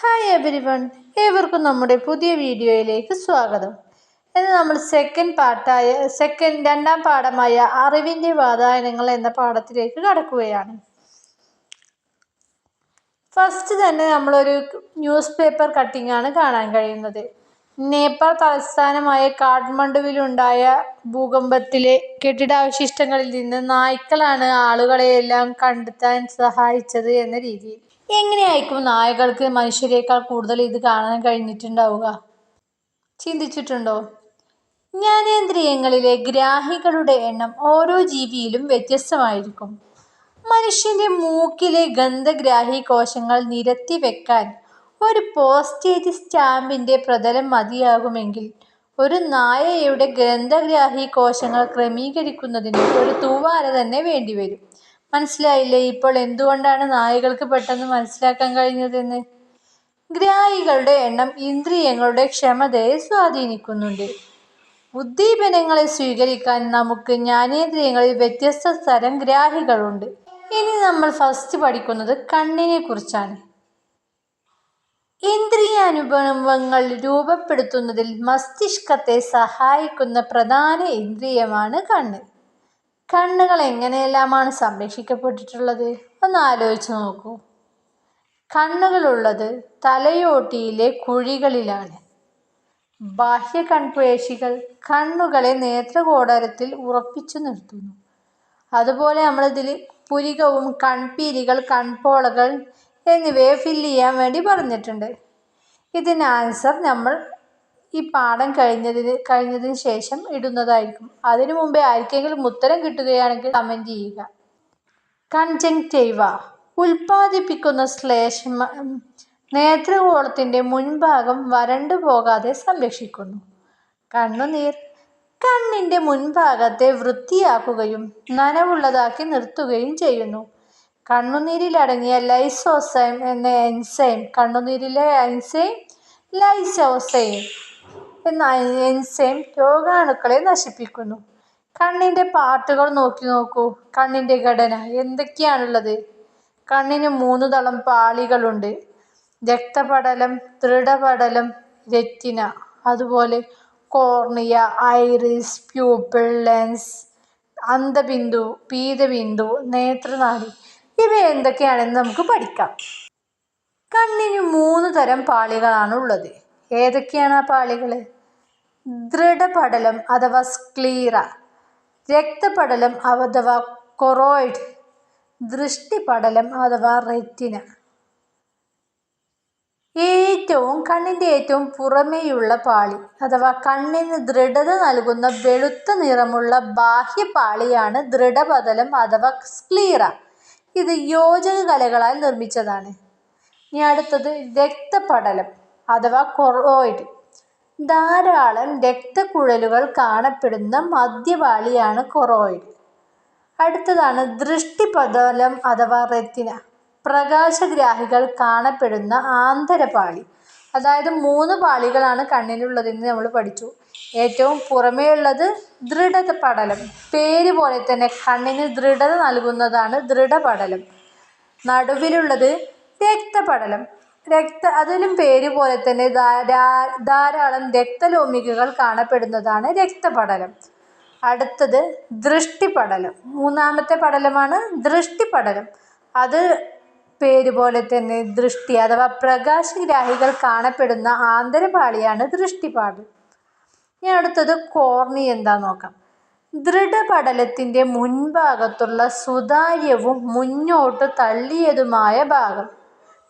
Hi every one ഏവർക്കും നമ്മുടെ പുതിയ വീഡിയോയിലേക്ക് സ്വാഗതം. ഇന്ന് നമ്മൾ സെക്കൻഡ് പാട്ടായ സെക്കൻഡ് രണ്ടാം പാഠമായ അറിവിന്റെ വാതായനങ്ങൾ എന്ന പാഠത്തിലേക്ക് കടക്കുകയാണ്. ഫസ്റ്റ് തന്നെ നമ്മളൊരു ന്യൂസ് പേപ്പർ കട്ടിംഗ് ആണ് കാണാൻ കഴിയുന്നത്. നേപ്പാൾ തലസ്ഥാനമായ കാഠ്മണ്ഡുവിലുണ്ടായ ഭൂകമ്പത്തിലെ കെട്ടിടാവശിഷ്ടങ്ങളിൽ നിന്ന് നായ്ക്കളാണ് ആളുകളെയെല്ലാം കണ്ടെത്താൻ സഹായിച്ചത് എന്ന രീതിയിൽ. എങ്ങനെയായിരിക്കും നായകൾക്ക് മനുഷ്യരെക്കാൾ കൂടുതൽ ഇത് കാണാൻ കഴിഞ്ഞിട്ടുണ്ടാവുക? ചിന്തിച്ചിട്ടുണ്ടോ? ജ്ഞാനേന്ദ്രിയങ്ങളിലെ ഗ്രാഹികളുടെ എണ്ണം ഓരോ ജീവിയിലും വ്യത്യസ്തമായിരിക്കും. മനുഷ്യന്റെ മൂക്കിലെ ഗന്ധഗ്രാഹി കോശങ്ങൾ നിരത്തി വെക്കാൻ ഒരു പോസ്റ്റേജ് സ്റ്റാമ്പിന്റെ പ്രതലം മതിയാകുമെങ്കിൽ ഒരു നായയുടെ ഗന്ധഗ്രാഹി കോശങ്ങൾ ക്രമീകരിക്കുന്നതിന് ഒരു തൂവാല തന്നെ വേണ്ടിവരും. മനസ്സിലായില്ലേ? ഇപ്പോൾ എന്തുകൊണ്ടാണ് നായകൾക്ക് പെട്ടെന്ന് മനസ്സിലാക്കാൻ കഴിഞ്ഞതെന്ന്? ഗ്രാഹികളുടെ എണ്ണം ഇന്ദ്രിയങ്ങളുടെ ക്ഷമതയെ സ്വാധീനിക്കുന്നുണ്ട്. ഉദ്ദീപനങ്ങളെ സ്വീകരിക്കാൻ നമുക്ക് ജ്ഞാനേന്ദ്രിയങ്ങളിൽ വ്യത്യസ്ത തരം ഗ്രാഹികളുണ്ട്. ഇനി നമ്മൾ ഫസ്റ്റ് പഠിക്കുന്നത് കണ്ണിനെ കുറിച്ചാണ് ഇന്ദ്രിയാനുഭവങ്ങൾ രൂപപ്പെടുത്തുന്നതിൽ മസ്തിഷ്കത്തെ സഹായിക്കുന്ന പ്രധാന ഇന്ദ്രിയമാണ് കണ്ണ്. കണ്ണുകൾ എങ്ങനെയെല്ലാമാണ് സംരക്ഷിക്കപ്പെട്ടിട്ടുള്ളത്? ഒന്ന് ആലോചിച്ച് നോക്കൂ. കണ്ണുകളുള്ളത് തലയോട്ടിയിലെ കുഴികളിലാണ്. ബാഹ്യ കൺപേശികൾ കണ്ണുകളെ നേത്രകോടരത്തിൽ ഉറപ്പിച്ചു നിർത്തുന്നു. അതുപോലെ നമ്മളിതിൽ പുരികവും കൺപീരികൾ കൺപോളകൾ എന്നിവയെ ഫില്ല് ചെയ്യാൻ വേണ്ടി പറഞ്ഞിട്ടുണ്ട്. ഇതിന് ആൻസർ നമ്മൾ ഈ പാഠം കഴിഞ്ഞതിന് കഴിഞ്ഞതിന് ശേഷം ഇടുന്നതായിരിക്കും. അതിനു മുമ്പേ ആർക്കെങ്കിലും ഉത്തരം കിട്ടുകയാണെങ്കിൽ കമന്റ് ചെയ്യുക. കൺജങ്ക്റ്റൈവ ഉൽപ്പാദിപ്പിക്കുന്ന ശ്ലേഷ്മ നേത്രഗോളത്തിന്റെ മുൻഭാഗം വരണ്ടു പോകാതെ സംരക്ഷിക്കുന്നു. കണ്ണുനീർ. കണ്ണിന്റെ മുൻഭാഗത്തെ വൃത്തിയാക്കുകയും നനവുള്ളതാക്കി നിർത്തുകയും ചെയ്യുന്നു. കണ്ണുനീരിലടങ്ങിയ ലൈസോസൈം എന്ന എൻസൈം കണ്ണുനീരിലെ എൻസൈം ലൈസോസൈം എന്ന എൻസൈം രോഗാണുക്കളെ നശിപ്പിക്കുന്നു. കണ്ണിന്റെ പാർട്ടുകൾ നോക്കി നോക്കൂ. കണ്ണിന്റെ ഘടന എന്തൊക്കെയാണുള്ളത്? കണ്ണിന് മൂന്ന് തളം പാളികളുണ്ട്. രക്തപടലം ദൃഢപടലം രറ്റിന അതുപോലെ കോർണിയ ഐറിസ് പ്യൂപ്പിൾ ലെൻസ് അന്ധബിന്ദു പീതബിന്ദു നേത്രനാടി. ഇവ എന്തൊക്കെയാണെന്ന് നമുക്ക് പഠിക്കാം. കണ്ണിന് മൂന്ന് തരം പാളികളാണ് ഉള്ളത് ഏതൊക്കെയാണ് ആ പാളികൾ ദൃഢപടലം അഥവാ സ്ക്ലീറ. രക്തപടലം അഥവാ കൊറോയിഡ്. ദൃഷ്ടിപടലം അഥവാ റെറ്റിന. ഏറ്റവും കണ്ണിന്റെ ഏറ്റവും പുറമേയുള്ള പാളി അഥവാ കണ്ണിന് ദൃഢത നൽകുന്ന വെളുത്ത നിറമുള്ള ബാഹ്യപാളിയാണ് ദൃഢപതലം അഥവാ സ്ക്ലീറ. ഇത് യോജക കലകളാൽ നിർമ്മിച്ചതാണ്. ഇനി അടുത്തത് രക്തപടലം അഥവാ കൊറോയിഡ്. ധാരാളം രക്തക്കുഴലുകൾ കാണപ്പെടുന്ന മധ്യപാളിയാണ് കൊറോയിഡ്. അടുത്തതാണ് ദൃഷ്ടിപതലം അഥവാ റെത്തിന പ്രകാശഗ്രാഹികൾ കാണപ്പെടുന്ന ആന്തരപാളി. അതായത് മൂന്ന് പാളികളാണ് കണ്ണിനുള്ളതെന്ന് നമ്മൾ പഠിച്ചു. ഏറ്റവും പുറമേയുള്ളത് ദൃഢത പടലം പേര് പോലെ തന്നെ കണ്ണിന് ദൃഢത നൽകുന്നതാണ് ദൃഢപടലം. നടുവിലുള്ളത് രക്തപടലം. രക്ത അതിലും പേര് പോലെ തന്നെ ധാരാളം രക്തലോമികകൾ കാണപ്പെടുന്നതാണ് രക്തപടലം. അടുത്തത് ദൃഷ്ടിപടലം. മൂന്നാമത്തെ പടലമാണ് ദൃഷ്ടിപടലം. അത് പേര് പോലെ തന്നെ ദൃഷ്ടി അഥവാ പ്രകാശഗ്രാഹികൾ കാണപ്പെടുന്ന ആന്തരപാളിയാണ് ദൃഷ്ടിപാടൽ ഇനി അടുത്തത് കോർണി എന്താ നോക്കാം. ദൃഢപടലത്തിന്റെ മുൻഭാഗത്തുള്ള സുതാര്യവും മുന്നോട്ട് തള്ളിയതുമായ ഭാഗം.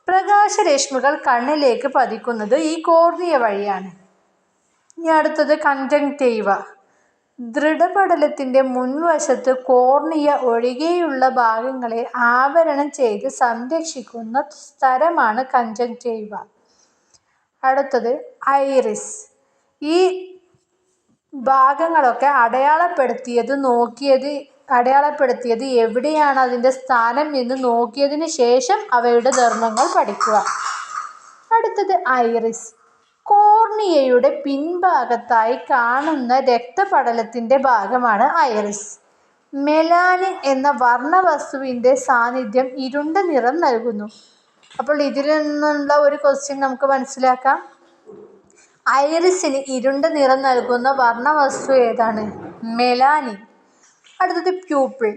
പ്രകാശരശ്മികൾ കണ്ണിലേക്ക് പതിക്കുന്നത് ഈ കോർണിയ വഴിയാണ്. ഇനി അടുത്തത് കൺജങ്ക്റ്റൈവ ദൃഢപടലത്തിന്റെ മുൻവശത്ത് കോർണിയ ഒഴികെയുള്ള ഭാഗങ്ങളെ ആവരണം ചെയ്ത് സംരക്ഷിക്കുന്ന സ്ഥലമാണ് കൺജങ്ക്റ്റൈവ അടുത്തത് ഐറിസ്. ഈ ഭാഗങ്ങളൊക്കെ അടയാളപ്പെടുത്തിയത് നോക്കിയത് അടയാളപ്പെടുത്തിയത് എവിടെയാണ് അതിന്റെ സ്ഥാനം എന്ന് നോക്കിയതിന് ശേഷം അവയുടെ ധർമ്മങ്ങൾ പഠിക്കുക. അടുത്തത് ഐറിസ്. കോർണിയയുടെ പിൻഭാഗത്തായി കാണുന്ന രക്തപടലത്തിന്റെ ഭാഗമാണ് ഐറിസ്. മെലാനിൻ എന്ന വർണവസ്തുവിന്റെ സാന്നിധ്യം ഇരുണ്ട നിറം നൽകുന്നു. അപ്പോൾ ഇതിൽ നിന്നുള്ള ഒരു ക്വസ്റ്റ്യൻ നമുക്ക് മനസ്സിലാക്കാം. ഐറിസിന് ഇരുണ്ട നിറം നൽകുന്ന വർണവസ്തു ഏതാണ്? മെലാനിൻ. അടുത്തത് പ്യൂപ്പിൾ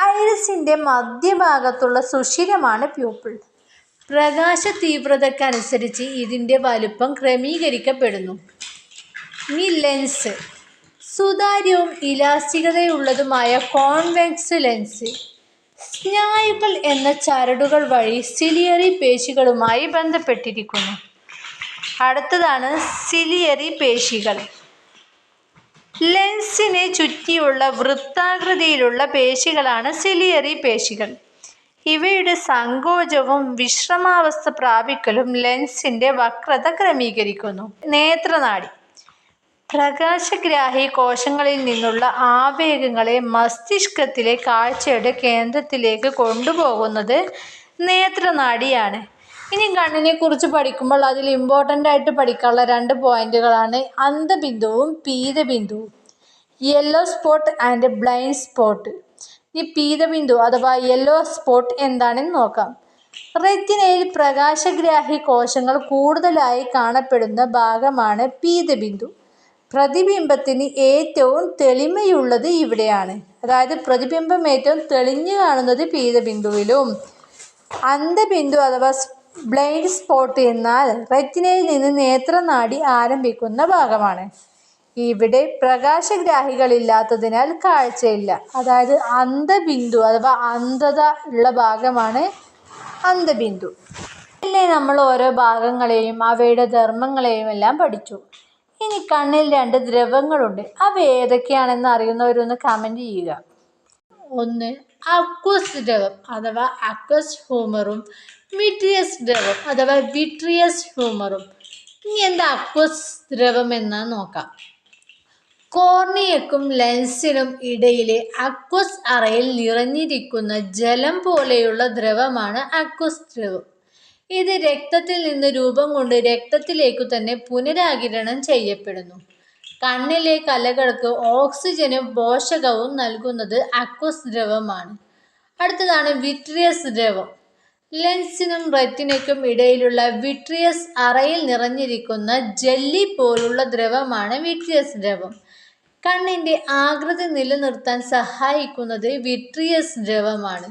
ഐറിസിന്റെ മധ്യഭാഗത്തുള്ള സുഷിരമാണ് പ്യൂപ്പിൾ പ്രകാശ തീവ്രതക്കനുസരിച്ച് ഇതിന്റെ വലുപ്പം ക്രമീകരിക്കപ്പെടുന്നു. ഇനി ലെൻസ് സുതാര്യവും ഇലാസ്തികതയുള്ളതുമായ കോൺവെക്സ് ലെൻസ് സ്നായുക്കൾ എന്ന ചരടുകൾ വഴി സിലിയറി പേശികളുമായി ബന്ധപ്പെട്ടിരിക്കുന്നു. അടുത്തതാണ് സിലിയറി പേശികൾ. ലെൻസിനെ ചുറ്റിയുള്ള വൃത്താകൃതിയിലുള്ള പേശികളാണ് സിലിയറി പേശികൾ. ഇവയുടെ സങ്കോചവും വിശ്രമാവസ്ഥ പ്രാപിക്കലും ലെൻസിന്റെ വക്രത ക്രമീകരിക്കുന്നു. നേത്രനാടി. പ്രകാശഗ്രാഹി കോശങ്ങളിൽ നിന്നുള്ള ആവേഗങ്ങളെ മസ്തിഷ്കത്തിലെ കാഴ്ചയുടെ കേന്ദ്രത്തിലേക്ക് കൊണ്ടുപോകുന്നത് നേത്രനാടിയാണ്. ഇനി കണ്ണിനെ കുറിച്ച് പഠിക്കുമ്പോൾ അതിൽ ഇമ്പോർട്ടന്റ് ആയിട്ട് പഠിക്കാനുള്ള രണ്ട് പോയിന്റുകളാണ് അന്ധബിന്ദുവും പീതബിന്ദുവും. Yellow spot and blind spot ഈ പീതബിന്ദു അഥവാ യെല്ലോ സ്പോട്ട് എന്താണെന്ന് നോക്കാം. റെറ്റിനയിൽ പ്രകാശഗ്രാഹി കോശങ്ങൾ കൂടുതലായി കാണപ്പെടുന്ന ഭാഗമാണ് പീതബിന്ദു. പ്രതിബിംബത്തിന് ഏറ്റവും തെളിമയുള്ളത് ഇവിടെയാണ്. അതായത് പ്രതിബിംബം ഏറ്റവും തെളിഞ്ഞു കാണുന്നത് പീതബിന്ദുവിലും. അന്ധബിന്ദു അഥവാ ബ്ലൈൻഡ് സ്പോട്ട് എന്നാൽ റെറ്റിനയിൽ നിന്ന് നേത്രനാടി ആരംഭിക്കുന്ന ഭാഗമാണ്. ഇവിടെ പ്രകാശഗ്രാഹികളില്ലാത്തതിനാൽ കാഴ്ചയില്ല. അതായത് അന്ധബിന്ദു അഥവാ അന്ധത ഉള്ള ഭാഗമാണ് അന്ധബിന്ദു പിന്നെ നമ്മൾ ഓരോ ഭാഗങ്ങളെയും അവയുടെ ധർമ്മങ്ങളെയും എല്ലാം പഠിച്ചു. ഇനി കണ്ണിൽ രണ്ട് ദ്രവങ്ങളുണ്ട്. അവ ഏതൊക്കെയാണെന്ന് അറിയുന്നവരൊന്ന് കമന്റ് ചെയ്യുക. ഒന്ന് അക്വസ് ദ്രവം അഥവാ അക്വസ് ഹ്യൂമറും വിട്രിയസ് ദ്രവം അഥവാ വിട്രിയസ് ഹ്യൂമറും ഇനി എന്താ അക്വസ് ദ്രവം എന്ന് നോക്കാം. കോർണിയക്കും ലെൻസിനും ഇടയിലെ അക്വസ് അറയിൽ നിറഞ്ഞിരിക്കുന്ന ജലം പോലെയുള്ള ദ്രവമാണ് അക്വസ് ദ്രവം ഇത് രക്തത്തിൽ നിന്ന് രൂപം കൊണ്ട് രക്തത്തിലേക്കു തന്നെ പുനരാകിരണം ചെയ്യപ്പെടുന്നു. കണ്ണിലെ കലകൾക്ക് ഓക്സിജനും പോഷകവും നൽകുന്നത് അക്വസ് ദ്രവമാണ്. അടുത്തതാണ് വിട്രിയസ് ദ്രവം. ലെൻസിനും റെറ്റിനയ്ക്കും ഇടയിലുള്ള വിട്രിയസ് അറയിൽ നിറഞ്ഞിരിക്കുന്ന ജെല്ലി പോലുള്ള ദ്രവമാണ് വിട്രിയസ് ദ്രവം. കണ്ണിന്റെ ആകൃതി നിലനിർത്താൻ സഹായിക്കുന്നത് വിട്രിയസ് ദ്രവമാണ്.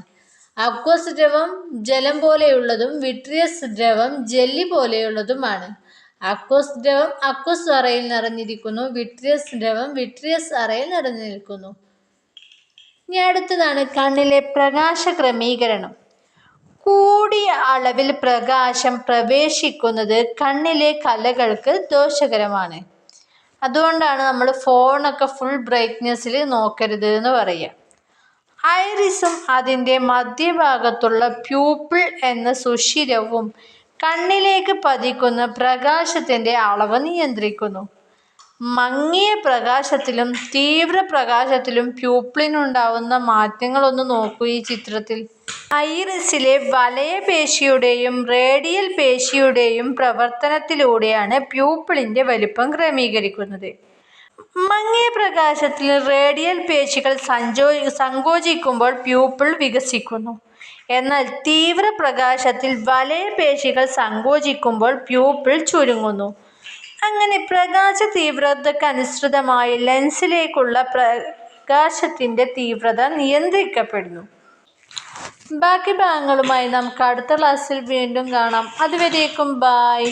അക്വസ് ദ്രവം ജലം പോലെയുള്ളതും വിട്രിയസ് ദ്രവം ജെല്ലി പോലെയുള്ളതുമാണ്. അക്വസ് ദ്രവം അക്വസ് അറയിൽ നിറഞ്ഞിരിക്കുന്നു. വിട്രിയസ് ദ്രവം വിട്രിയസ് അറയിൽ നിറഞ്ഞിരിക്കുന്നു. ഇനി അടുത്തതാണ് കണ്ണിലെ പ്രകാശ ക്രമീകരണം. കൂടിയ അളവിൽ പ്രകാശം പ്രവേശിക്കുന്നത് കണ്ണിലെ കലകൾക്ക് ദോഷകരമാണ്. അതുകൊണ്ടാണ് നമ്മൾ ഫോണൊക്കെ ഫുൾ ബ്രൈറ്റ്നെസ്സിൽ നോക്കരുത് എന്ന് പറയുക. ഐറിസും അതിന്റെ മധ്യഭാഗത്തുള്ള പ്യൂപ്പിൾ എന്ന സുഷിരവും കണ്ണിലേക്ക് പതിക്കുന്ന പ്രകാശത്തിന്റെ അളവ് നിയന്ത്രിക്കുന്നു. മങ്ങിയ പ്രകാശത്തിലും തീവ്ര പ്രകാശത്തിലും പ്യൂപ്പിളിനുണ്ടാവുന്ന മാറ്റങ്ങളൊന്ന് നോക്കൂ ഈ ചിത്രത്തിൽ. ഐറിസിലെ വലയപേശിയുടെയും റേഡിയൽ പേശിയുടെയും പ്രവർത്തനത്തിലൂടെയാണ് പ്യൂപ്പിളിന്റെ വലിപ്പം ക്രമീകരിക്കുന്നത്. മങ്ങിയ പ്രകാശത്തിൽ റേഡിയൽ പേശികൾ സഞ്ചോ സങ്കോചിക്കുമ്പോൾ പ്യൂപ്പിൾ വികസിക്കുന്നു. എന്നാൽ തീവ്ര പ്രകാശത്തിൽ വലയപേശികൾ സങ്കോചിക്കുമ്പോൾ പ്യൂപ്പിൾ ചുരുങ്ങുന്നു. അങ്ങനെ പ്രകാശ തീവ്രതക്കനുസൃതമായി ലെൻസിലേക്കുള്ള പ്രകാശത്തിന്റെ തീവ്രത നിയന്ത്രിക്കപ്പെടുന്നു. ബാക്കി ഭാഗങ്ങളുമായി നമുക്ക് അടുത്ത ക്ലാസ്സിൽ വീണ്ടും കാണാം. അതുവരേക്കും ബായ്